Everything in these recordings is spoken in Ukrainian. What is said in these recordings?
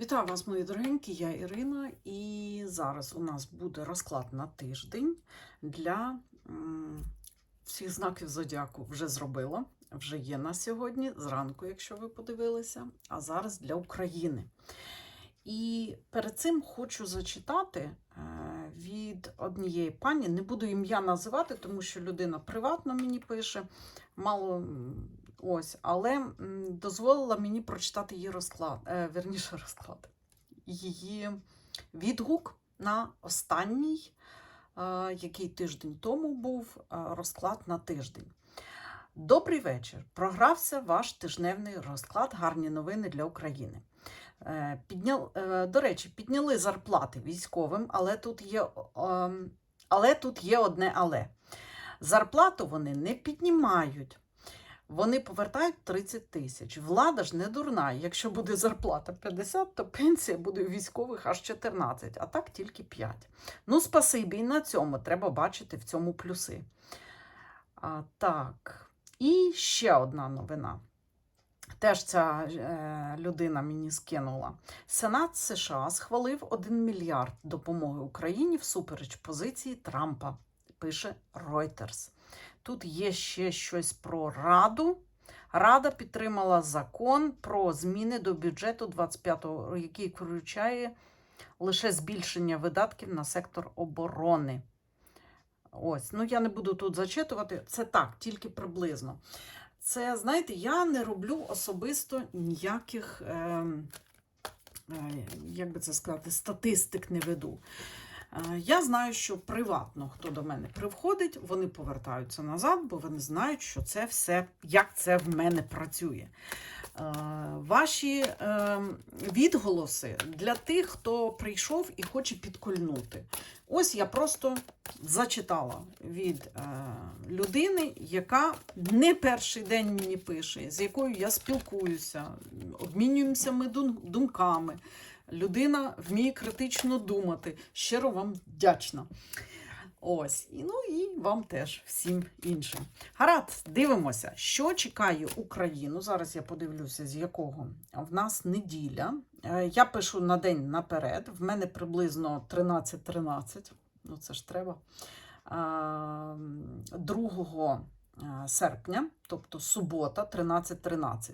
Вітаю вас, мої дорогенькі, я Ірина, і зараз у нас буде розклад на тиждень для всіх знаків зодіаку вже зробила. Вже є на сьогодні, зранку, якщо ви подивилися, а зараз для України. І перед цим хочу зачитати е, від однієї пані. Не буду ім'я називати, тому що людина приватно мені пише, мало ось, але дозволила мені прочитати її розклад, е, верніше розклад, її відгук на останній, е, який тиждень тому був е, розклад на тиждень. Добрий вечір. Програвся ваш тижневий розклад. Гарні новини для України. Піднял, до речі, підняли зарплати військовим, але тут є, ем, але тут є одне але. Зарплату вони не піднімають. Вони повертають 30 тисяч. Влада ж не дурна. Якщо буде зарплата 50, то пенсія буде у військових аж 14, а так тільки 5. Ну, спасибі, і на цьому треба бачити в цьому плюси. А, так, і ще одна новина. Теж ця е, людина мені скинула. Сенат США схвалив 1 мільярд допомоги Україні всупереч позиції Трампа, пише Reuters. Тут є ще щось про Раду. Рада підтримала закон про зміни до бюджету 25-го, який включає лише збільшення видатків на сектор оборони. Ось, ну я не буду тут зачитувати. Це так, тільки приблизно. Це, знаєте, я не роблю особисто ніяких, е, е, як би це сказати, статистик не веду. Е, Я знаю, що приватно, хто до мене привходить, вони повертаються назад, бо вони знають, що це все, як це в мене працює. Е, Ваші е, відголоси для тих, хто прийшов і хоче підкольнути. Ось я просто зачитала від е, людини, яка не перший день мені пише, з якою я спілкуюся, обмінюємося ми думками. Людина вміє критично думати. Щиро вам вдячна. Ось, і ну і вам теж всім іншим. Гаразд, дивимося, що чекає Україну. Зараз я подивлюся, з якого в нас неділя. Е, Я пишу на день наперед. В мене приблизно 13-13. Ну, це ж треба. А, 2 е, серпня, тобто субота, 13-13.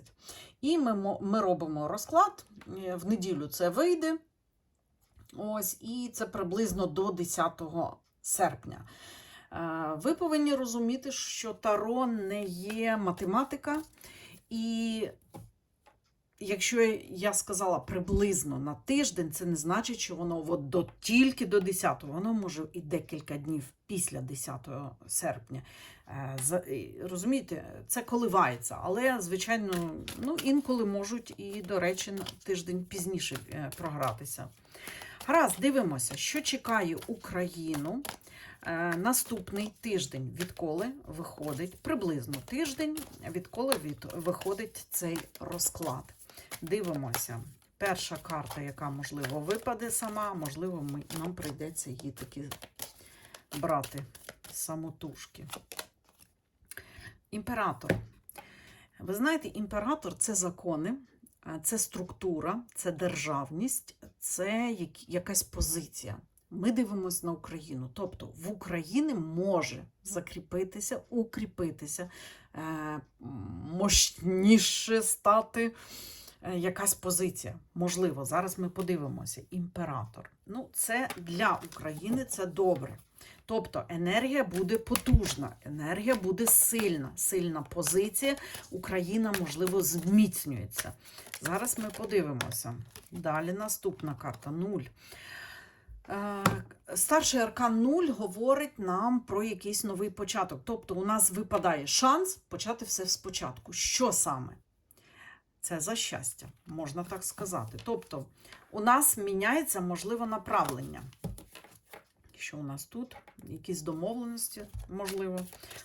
І ми, ми робимо розклад. Е, В неділю це вийде. Ось, і це приблизно до 10 серпня. Е, Ви повинні розуміти, що таро не є математика, і якщо я сказала приблизно на тиждень, це не значить, що воно от до, тільки до 10, воно може і декілька днів після 10 серпня. Е, Розумієте, це коливається, але, звичайно, ну, інколи можуть і, до речі, на тиждень пізніше е, програтися. Гаразд, дивимося, що чекає Україну е, наступний тиждень, відколи виходить приблизно тиждень, відколи від, виходить цей розклад. Дивимося. Перша карта, яка, можливо, випаде сама, можливо, ми, нам прийдеться її таки брати самотужки. Імператор. Ви знаєте, імператор це закони, це структура, це державність, це якась позиція. Ми дивимося на Україну. Тобто в Україні може закріпитися, укріпитися, е, мощніше стати е, якась позиція. Можливо, зараз ми подивимося. Імператор. Ну, це для України це добре. Тобто енергія буде потужна, енергія буде сильна, сильна позиція. Україна, можливо, зміцнюється. Зараз ми подивимося. Далі наступна карта 0. Старший аркан 0 говорить нам про якийсь новий початок. Тобто, у нас випадає шанс почати все спочатку. Що саме? Це за щастя, можна так сказати. Тобто, у нас міняється можливо направлення. Що у нас тут? Якісь домовленості, можливо.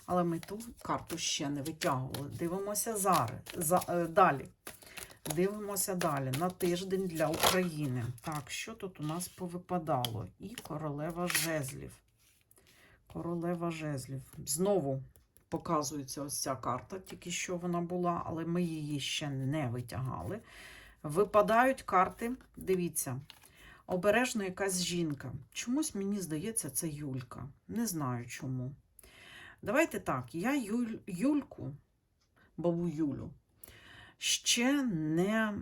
Але ми ту карту ще не витягували. Дивимося зараз. За, е, далі. Дивимося далі. На тиждень для України. Так, що тут у нас повипадало? І королева жезлів. Королева жезлів. Знову показується ось ця карта, тільки що вона була, але ми її ще не витягали. Випадають карти, дивіться, обережно якась жінка. Чомусь мені здається, це Юлька. Не знаю чому. Давайте так, я Юль, Юльку, бабу Юлю, ще не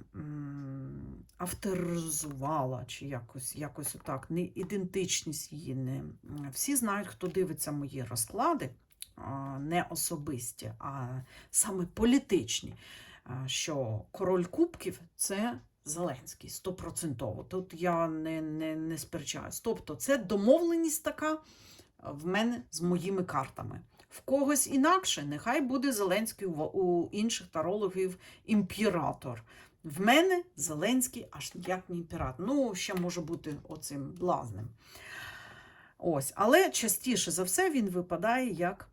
авторизувала, чи якось, якось отак, не ідентичність її. Не. Всі знають, хто дивиться мої розклади, не особисті, а саме політичні, що король кубків це Зеленський, стопроцентово. Тут я не, не, не сперечаюсь. Тобто, це домовленість така в мене з моїми картами. В когось інакше, нехай буде Зеленський у, у інших тарологів імператор. В мене Зеленський аж ніяк не імператор. Ну, ще може бути оцим блазним. Ось, але частіше за все він випадає як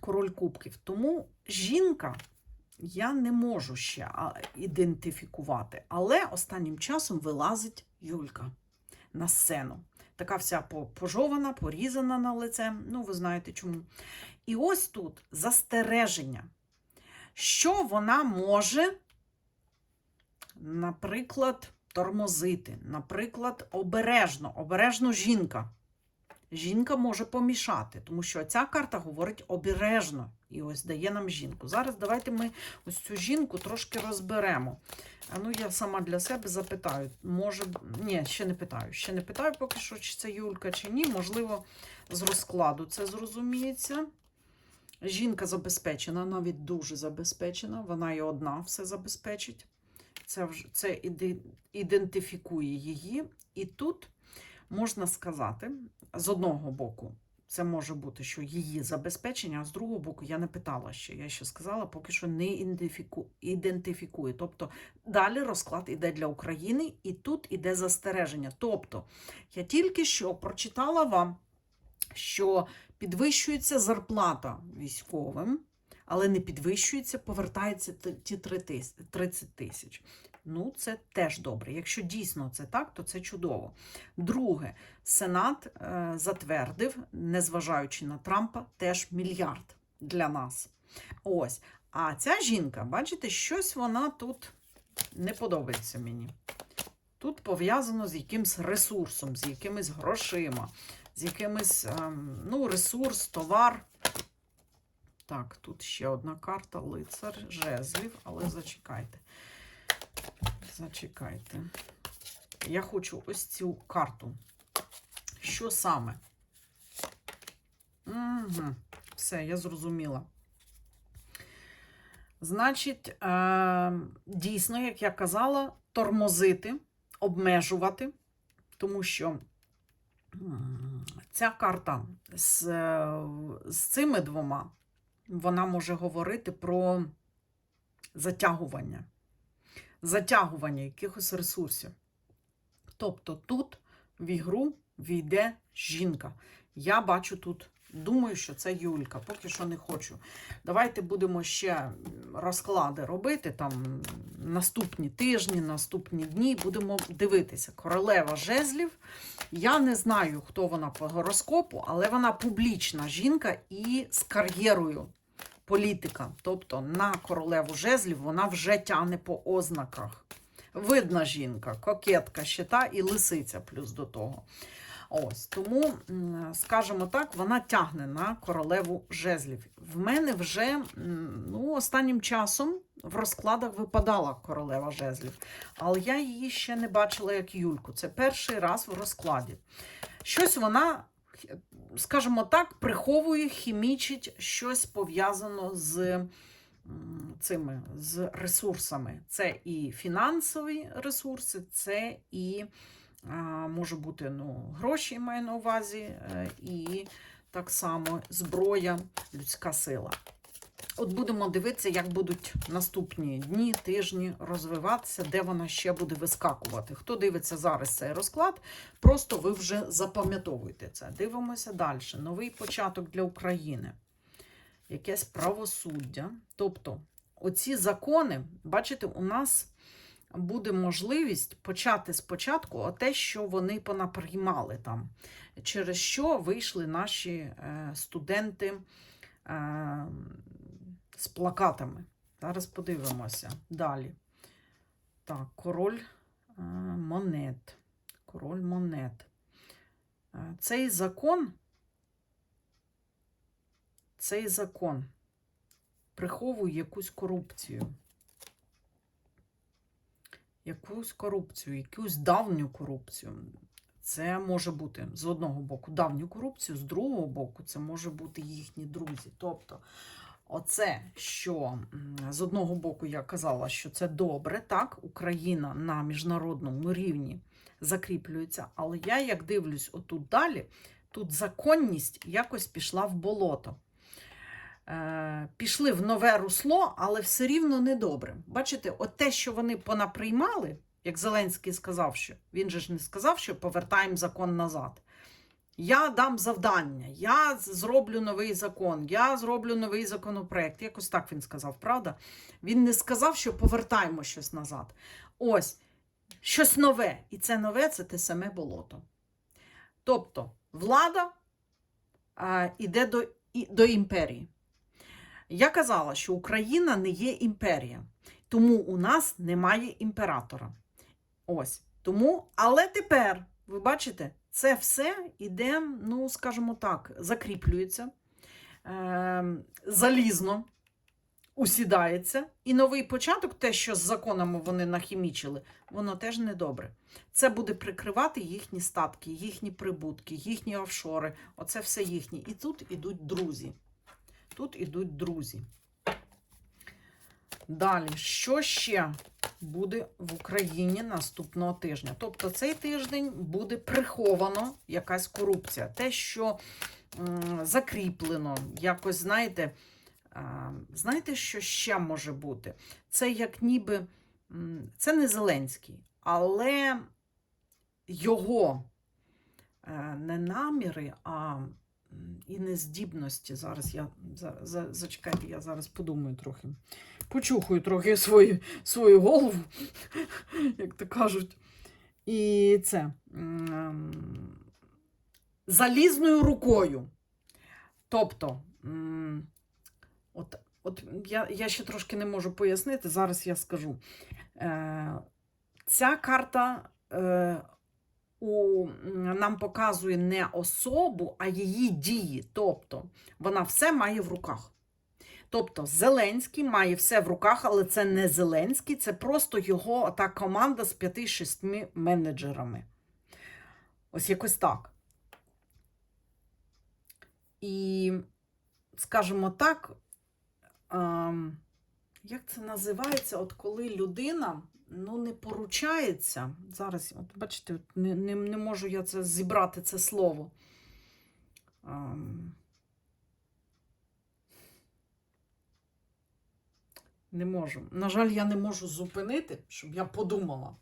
король кубків. Тому жінка я не можу ще ідентифікувати. Але останнім часом вилазить Юлька на сцену. Така вся по- пожована, порізана на лице. Ну, ви знаєте чому. І ось тут застереження, що вона може, наприклад, тормозити, наприклад, обережно, обережно жінка. Жінка може помішати, тому що ця карта говорить обережно і ось дає нам жінку. Зараз давайте ми ось цю жінку трошки розберемо. Ну я сама для себе запитаю. Може, ні, ще не питаю. Ще не питаю поки що, чи це Юлька, чи ні. Можливо, з розкладу це зрозуміється. Жінка забезпечена, навіть дуже забезпечена. Вона і одна все забезпечить. Це, це ідентифікує її. І тут можна сказати, з одного боку, це може бути, що її забезпечення, а з другого боку, я не питала ще. Я ще сказала, поки що не ідентифіку, ідентифікує. Тобто далі розклад іде для України, і тут іде застереження. Тобто, я тільки що прочитала вам, що підвищується зарплата військовим, але не підвищується, повертається ті 30 тисяч. Ну, це теж добре. Якщо дійсно це так, то це чудово. Друге, Сенат е, затвердив, незважаючи на Трампа, теж мільярд для нас. Ось. А ця жінка, бачите, щось вона тут не подобається мені. Тут пов'язано з якимсь ресурсом, з якимись грошима, з якимось ем, ну, ресурс, товар. Так, тут ще одна карта, лицар, жезлів, але зачекайте. Зачекайте. Я хочу ось цю карту. Що саме? Угу. Все, я зрозуміла. Значить, е, дійсно, як я казала, тормозити, обмежувати, тому що ця карта з, е, з цими двома вона може говорити про затягування, затягування якихось ресурсів. Тобто тут в ігру війде жінка. Я бачу тут, думаю, що це Юлька, поки що не хочу. Давайте будемо ще розклади робити там наступні тижні, наступні дні. Будемо дивитися. Королева жезлів. Я не знаю, хто вона по гороскопу, але вона публічна жінка і з кар'єрою політика. Тобто на королеву жезлів вона вже тягне по ознаках. Видна жінка, кокетка, щита і лисиця плюс до того. Ось тому, скажімо так, вона тягне на королеву жезлів. В мене вже ну, останнім часом в розкладах випадала королева жезлів, але я її ще не бачила як Юльку. Це перший раз в розкладі. Щось вона, скажімо так, приховує, хімічить щось пов'язано з цими з ресурсами. Це і фінансові ресурси, це і може бути ну, гроші, маю на увазі, е, і так само зброя, людська сила. От будемо дивитися, як будуть наступні дні, тижні розвиватися, де вона ще буде вискакувати. Хто дивиться зараз цей розклад, просто ви вже запам'ятовуєте це. Дивимося далі. Новий початок для України. Якесь правосуддя. Тобто, оці закони, бачите, у нас буде можливість почати спочатку те, що вони понаприймали там, через що вийшли наші е, студенти е, з плакатами. Зараз подивимося далі. Так, король е, монет. Король монет. Е, Цей закон, цей закон приховує якусь корупцію. Якусь корупцію, якусь давню корупцію. Це може бути з одного боку давню корупцію, з другого боку, це може бути їхні друзі. Тобто, оце, що з одного боку я казала, що це добре, так, Україна на міжнародному рівні закріплюється, але я, як дивлюсь отут далі, тут законність якось пішла в болото. Е, пішли в нове русло, але все рівно недобре. Бачите, от те, що вони понаприймали, як Зеленський сказав, що він же ж не сказав, що повертаємо закон назад. Я дам завдання, я зроблю новий закон, я зроблю новий законопроект. Якось так він сказав, правда? Він не сказав, що повертаємо щось назад. Ось щось нове. І це нове це те саме болото. Тобто влада а, іде до, і, до імперії. Я казала, що Україна не є імперія, тому у нас немає імператора. Ось. Тому, але тепер, ви бачите, це все іде, ну, скажімо так, закріплюється, е, залізно усідається. І новий початок, те, що з законами вони нахімічили, воно теж не добре. Це буде прикривати їхні статки, їхні прибутки, їхні офшори. Оце все їхнє. І тут ідуть друзі. Тут ідуть друзі. Далі, що ще буде в Україні наступного тижня? Тобто цей тиждень буде приховано якась корупція. Те, що закріплено, якось, знаєте, знаєте, що ще може бути? Це як ніби це не Зеленський, але його е, не наміри, а і не здібності. Зараз я за, за, зачекайте, я зараз подумаю трохи. Почухаю трохи свою, свою голову, як то кажуть. І це залізною рукою. Тобто, от, от я, я ще трошки не можу пояснити, зараз я скажу. Е, ця карта е, у, нам показує не особу, а її дії. Тобто, вона все має в руках. Тобто Зеленський має все в руках, але це не Зеленський, це просто його та команда з 5-6 менеджерами. Ось якось так. І, скажімо так, ем, як це називається, от коли людина ну, не поручається. Зараз, от бачите, от не, не, не можу я це зібрати це слово. Ем, Не можу. На жаль, я не можу зупинити, щоб я подумала.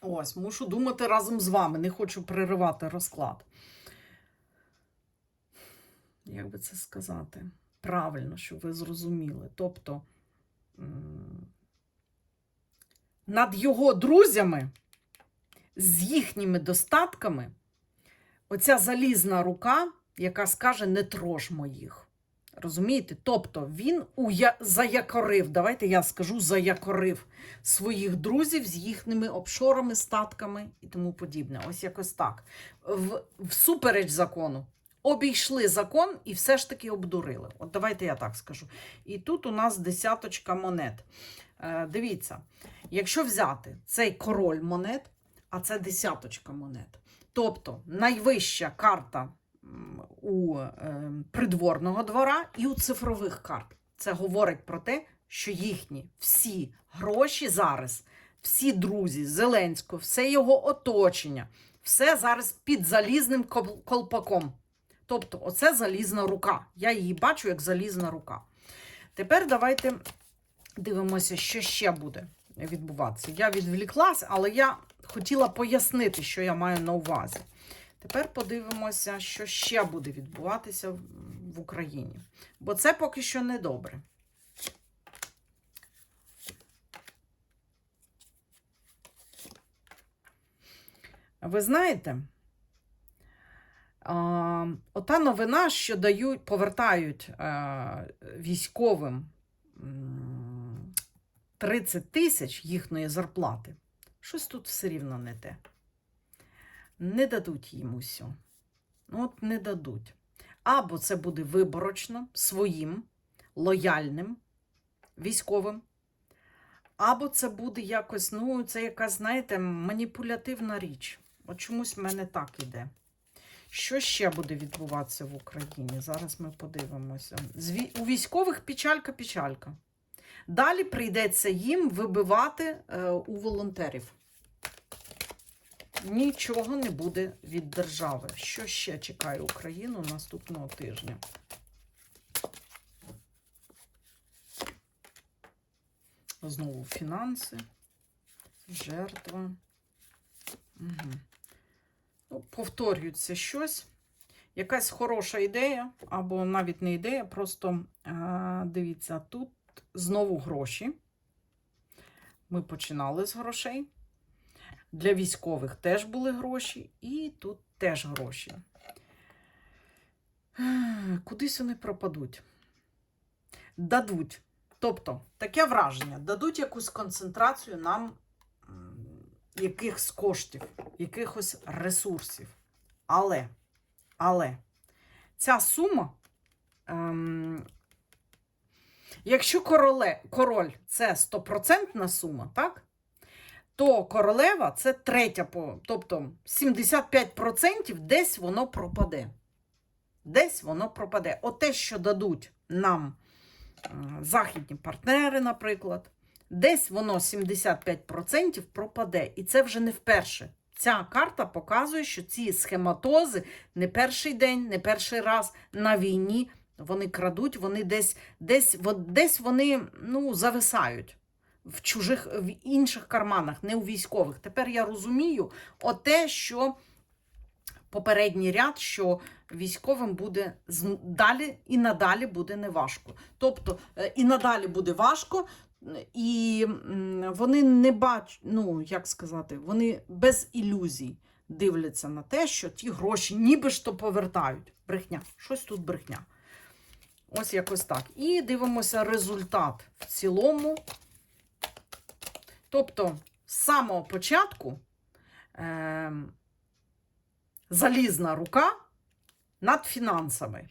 Ось, мушу думати разом з вами. Не хочу переривати розклад. Як би це сказати? Правильно, щоб ви зрозуміли. Тобто над його друзями, з їхніми достатками, оця залізна рука, яка скаже: не трож моїх. Розумієте? Тобто він уя... заякорив, давайте я скажу, заякорив своїх друзів з їхніми обшорами, статками і тому подібне. Ось якось так. В... Всупереч закону. Обійшли закон і все ж таки обдурили. От давайте я так скажу. І тут у нас десяточка монет. Е, дивіться, якщо взяти цей король монет, а це десяточка монет. Тобто найвища карта у е, придворного двора і у цифрових карт. Це говорить про те, що їхні всі гроші зараз, всі друзі Зеленського, все його оточення, все зараз під залізним колпаком. Тобто, оце залізна рука. Я її бачу як залізна рука. Тепер давайте дивимося, що ще буде відбуватися. Я відвліклась, але я хотіла пояснити, що я маю на увазі. Тепер подивимося, що ще буде відбуватися в- Україні. Бо це поки що не добре. Ви знаєте, ота новина, що дають, повертають е, військовим 30 тисяч їхньої зарплати. Щось тут все рівно не те. Не дадуть їм усю. Ну, от не дадуть. Або це буде виборочно, своїм, лояльним, військовим, або це буде якось, ну, це якась, знаєте, маніпулятивна річ. От чомусь в мене так іде. Що ще буде відбуватися в Україні? Зараз ми подивимося. У військових печалька-печалька. Далі прийдеться їм вибивати е, у волонтерів. Нічого не буде від держави. Що ще чекає Україну наступного тижня? Знову фінанси, жертва. Угу. Ну, повторюється щось. Якась хороша ідея, або навіть не ідея, просто е, дивіться, тут знову гроші. Ми починали з грошей. Для військових теж були гроші, і тут теж гроші. Кудись вони пропадуть. Дадуть. Тобто, таке враження, дадуть якусь концентрацію нам якихось коштів, якихось ресурсів. Але, але ця сума, ем, якщо короле, король це стопроцентна сума, так? то королева це третя, тобто 75% десь воно пропаде. Десь воно пропаде. Оте, що дадуть нам західні партнери, наприклад, десь воно 75% пропаде. І це вже не вперше. Ця карта показує, що ці схематози не перший день, не перший раз на війні. Вони крадуть, вони десь, десь, десь вони ну, зависають в чужих в інших карманах, не у військових. Тепер я розумію оте, що попередній ряд, що військовим буде далі і надалі буде неважко. Тобто е, і надалі буде важко, і вони не бачать, ну як сказати, вони без ілюзій дивляться на те, що ті гроші ніби ж то повертають. Брехня, щось тут брехня. Ось якось так. І дивимося результат в цілому. Тобто, з самого початку е, залізна рука над фінансами,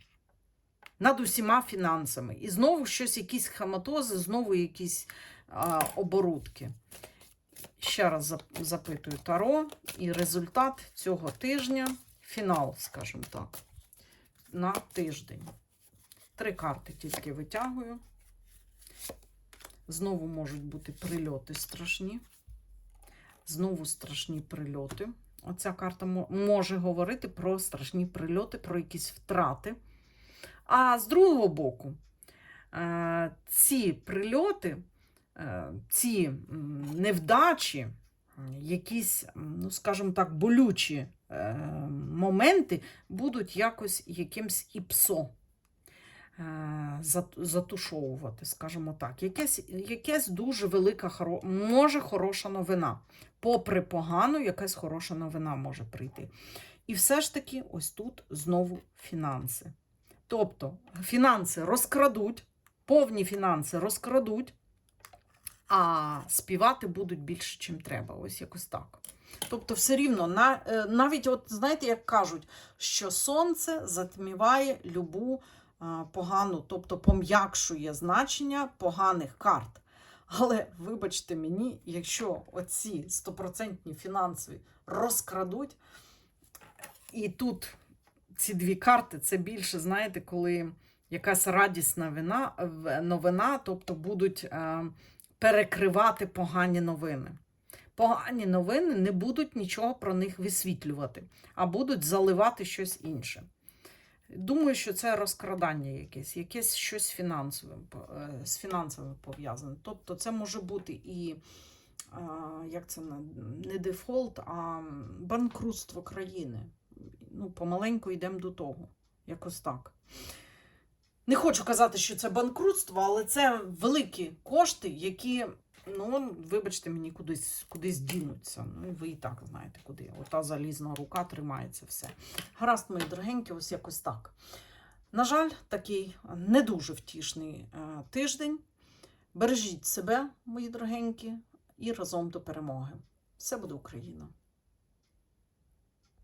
над усіма фінансами. І знову щось, якісь хаматози, знову якісь е, оборудки. Ще раз запитую Таро, і результат цього тижня фінал, скажімо так, на тиждень. Три карти тільки витягую. Знову можуть бути прильоти страшні. Знову страшні прильоти. Оця карта може говорити про страшні прильоти, про якісь втрати. А з другого боку, е, ці прильоти, е, ці невдачі, якісь, ну, скажімо так, болючі е, моменти будуть якось якимсь іпсо затушовувати, скажімо так. Якесь, якесь дуже велика, може хороша новина. Попри погану, якась хороша новина може прийти. І все ж таки, ось тут знову фінанси. Тобто, фінанси розкрадуть, повні фінанси розкрадуть, а співати будуть більше, чим треба. Ось якось так. Тобто, все рівно, е, навіть, от знаєте, як кажуть, що сонце затміває любу погану, тобто пом'якшує значення поганих карт. Але вибачте мені, якщо оці стопроцентні фінанси розкрадуть, і тут ці дві карти це більше, знаєте, коли якась радісна вина, новина, тобто будуть е, перекривати погані новини. Погані новини не будуть нічого про них висвітлювати, а будуть заливати щось інше. Думаю, що це розкрадання якесь, якесь щось фінансовим, по- е, з фінансами пов'язане. Тобто це може бути і як це не дефолт, а банкрутство країни. Ну, помаленьку йдемо до того. Якось так. Не хочу казати, що це банкрутство, але це великі кошти, які, ну, вибачте мені, кудись, кудись дінуться. Ну, і ви і так знаєте, куди. Ота залізна рука тримається все. Гаразд, мої дорогенькі, ось якось так. На жаль, такий не дуже втішний е, тиждень. Бережіть себе, мої дорогенькі, і разом до перемоги. Все буде Україна!